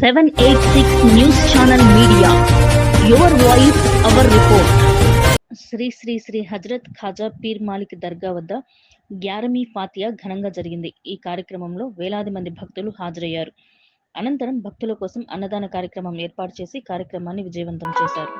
Seven eight six news channel media your voice our report Shri Shri Shri Hazrat Khaja Peer Malik dargah వద్ద గ్యారమీ Fathia ఘనంగా జరిగింది. ఈ కార్యక్రమంలో వేలాది మంది భక్తులు హాజరయ్యారు. అనంతరం భక్తుల కోసం అన్నదాన కార్యక్రమం ఏర్పాటు చేసి కార్యక్రమాన్ని విజయవంతం చేశారు.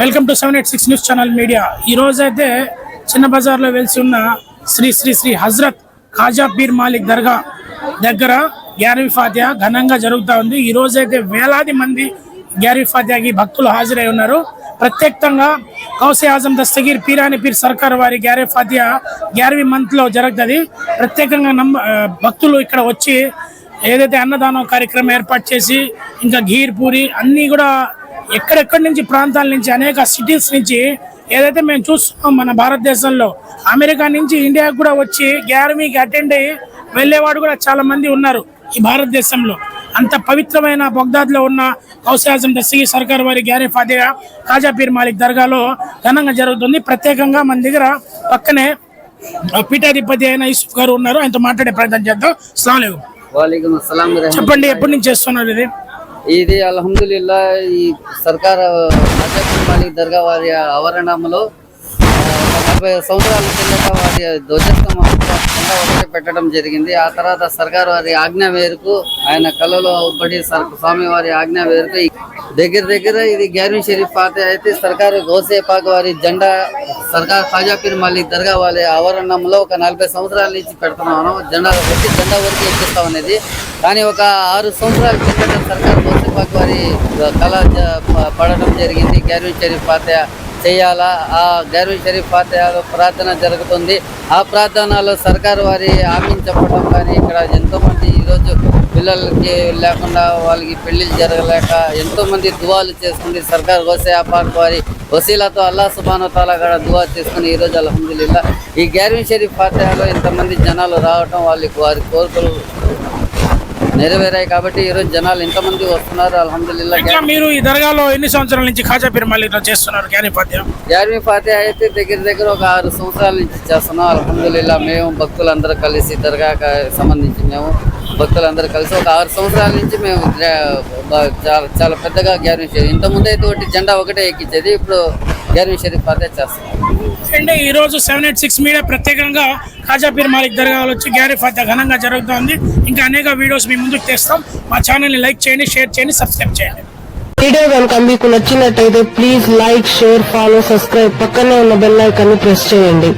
Welcome to seven eight six news channel media. ఈ రోజు అయితే చిన్న బజార్లో వెలిసి ఉన్న శ్రీ శ్రీ శ్రీ హజరత్ ఖాజా పీర్ మాలిక్ దర్గా దగ్గర గ్యారీ ఫాతియా ఘనంగా జరుగుతూ ఉంది. ఈ వేలాది మంది గ్యారవి ఫాతియాకి భక్తులు హాజరై ఉన్నారు. ప్రత్యేకంగా కౌసే ఆజం దస్తగీర్ పీరాని పీర్ సర్కార్ వారి గ్యారవి ఫాతియా గ్యారవి మంత్లో జరుగుతుంది. ప్రత్యేకంగా నమ్మ భక్తులు ఇక్కడ వచ్చి ఏదైతే అన్నదానం కార్యక్రమం ఏర్పాటు చేసి ఇంకా ఘీర్ పూరి అన్నీ కూడా ఎక్కడెక్కడి నుంచి ప్రాంతాల నుంచి అనేక సిటీస్ నుంచి ఏదైతే మేము చూస్తున్నాం మన భారతదేశంలో అమెరికా నుంచి ఇండియాకు కూడా వచ్చి గ్యారమీకి అటెండ్ అయ్యి వెళ్ళేవాడు కూడా చాలా మంది ఉన్నారు ఈ భారతదేశంలో. అంత పవిత్రమైన బగ్దాద్లో ఉన్న కౌశాజం దస్తగి సర్కార్ వారి గ్యారీ ఫాతిగా కాజా పీర్ మాలిక్ దర్గాలో ఘనంగా జరుగుతుంది. ప్రత్యేకంగా మన దగ్గర పక్కనే పీఠాధిపతి అయిన యూసుఫ్ గారు ఉన్నారు. ఆయనతో మాట్లాడే ప్రయత్నం చేద్దాం. అస్సలం. చెప్పండి ఎప్పటి నుంచి చేస్తున్నారు ఇది? ఇది అల్హమ్దుల్లా ఈ సర్కార్ మాలిక్ దర్గా వారి ఆవరణంలో నలభై సంవత్సరాల కిందట వారి ధ్వజస్తంభం ఒకటి పెట్టడం జరిగింది. ఆ తర్వాత సర్కార్ వారి ఆజ్ఞ మేరకు ఆయన కళలో పడి సర్- స్వామి వారి ఆజ్ఞ మేరకు దగ్గర దగ్గర ఇది గ్యారీ షరీఫ్ పాత అయితే సర్కారు గోసేపాకు పాక్ వారి జెండా సర్కార్ ఖాజాపీర్ మళ్ళీ దర్గా వాళ్ళ ఆవరణంలో ఒక నలభై సంవత్సరాల నుంచి పెడుతున్నాను. జెండా వచ్చి జెండా వరకు ఎక్కిస్తాం అనేది కానీ ఒక ఆరు సంవత్సరాల కిందట సర్కార్ గౌసే వారి కళ పడడం జరిగింది. గ్యారీ షరీఫ్ పాత చేయాలా? ఆ గైరు షరీఫ్ ఫాతిహాలో ప్రార్థన జరుగుతుంది. ఆ ప్రార్థనలో సర్కారు వారి హామీ చెప్పడం కానీ ఇక్కడ ఎంతోమంది ఈరోజు పిల్లలకి లేకుండా వాళ్ళకి పెళ్ళిళ్ళు జరగలేక ఎంతోమంది దువాలు చేసుకుంది సర్కార్ వసే పాక్ వారి వసీలతో అల్లా సుబానోతాలా కూడా దువా చేసుకుని ఈరోజు అల్హమ్దుల్లా ఈ గ్యారీన్ షరీఫ్ ఫాతిహాలో ఇంతమంది జనాలు రావటం వాళ్ళకి వారి కోరికలు నెరవేరాయి కాబట్టి ఈరోజు జనాలు ఎంతమంది వస్తున్నారు అల్హమ్దుల్లా ఇట్లా మీరు ఈ దర్గాలో ఎన్ని సంవత్సరాల నుంచి ఖాజా పీర్ మాలిక్లో చేస్తున్నారు? గ్యారీ ఫాతియా యార్మీ ఫాతే అయితే దగ్గర దగ్గర ఒక ఆరు సంవత్సరాల నుంచి చేస్తున్నాం అల్హమ్దుల్లా మేము భక్తులందరూ కలిసి దర్గాకి సంబంధించి మేము భక్తులందరూ కలిసి ఒక ఆరు సంవత్సరాల నుంచి మేము చాలా చాలా పెద్దగా గ్యార్మీ షరీఫ్. ఇంత ముందు అయితే ఒకటి జెండా ఒకటే ఎక్కించేది ఇప్పుడు గ్యార్మీ షరీఫ్ ఫాతే చేస్తున్నాం. అండ్ ఈ రోజు సెవెన్ ఎయిట్ సిక్స్ మీడియా ప్రత్యేకంగా ఖాజాపీర్ మాలిక్ దర్గాలో వచ్చి గ్యారీ ఫాత ఘనంగా జరుగుతోంది. ఇంకా అనేక వీడియోస్ మీ ముందుకు తెస్తాం. మా ఛానల్ని లైక్ చేయండి షేర్ చేయండి సబ్స్క్రైబ్ చేయండి. వీడియో కనుక మీకు నచ్చినట్టయితే please like share follow subscribe పక్కనే ఉన్న బెల్ ఐకాన్ని ప్రెస్ చేయండి.